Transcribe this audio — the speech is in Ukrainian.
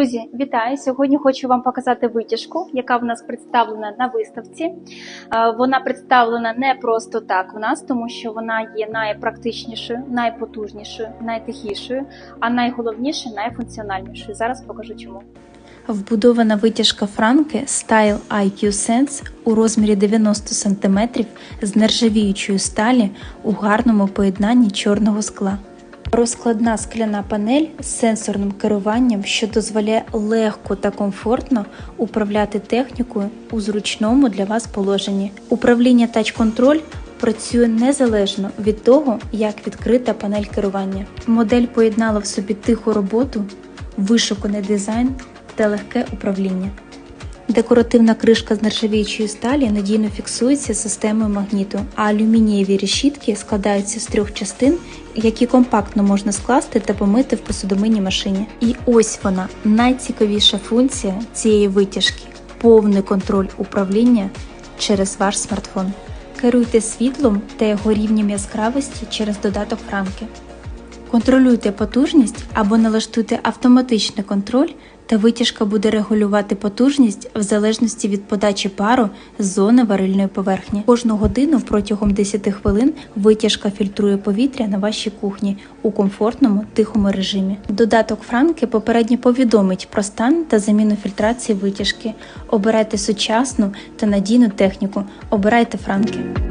Друзі, вітаю! Сьогодні хочу вам показати витяжку, яка в нас представлена на виставці. Е, Вона представлена не просто так в нас, тому що вона є найпрактичнішою, найпотужнішою, найтихішою, а найголовніше найфункціональнішою. Зараз покажу чому. Вбудована витяжка франки Style IQ Sense у розмірі 90 см з нержавіючої сталі у гарному поєднанні чорного скла. Розкладна скляна панель з сенсорним керуванням, що дозволяє легко та комфортно управляти технікою у зручному для вас положенні. Управління Control працює незалежно від того, як відкрита панель керування. Модель поєднала в собі тиху роботу, вишуканий дизайн та легке управління. Декоративна кришка з нержавіючої сталі надійно фіксується системою магніту, а алюмінієві решітки складаються з трьох частин, які компактно можна скласти та помити в посудомийній машині. І ось вона найцікавіша функція цієї витяжки повний контроль управління через ваш смартфон. Керуйте світлом та його рівнем яскравості через додаток Франки. Контролюйте потужність або налаштуйте автоматичний контроль, та витяжка буде регулювати потужність в залежності від подачі пару з зони варильної поверхні. Кожну годину протягом 10 хвилин витяжка фільтрує повітря на вашій кухні у комфортному тихому режимі. Додаток Франки попередньо повідомить про стан та заміну фільтрації витяжки. Обирайте сучасну та надійну техніку. Обирайте Франки.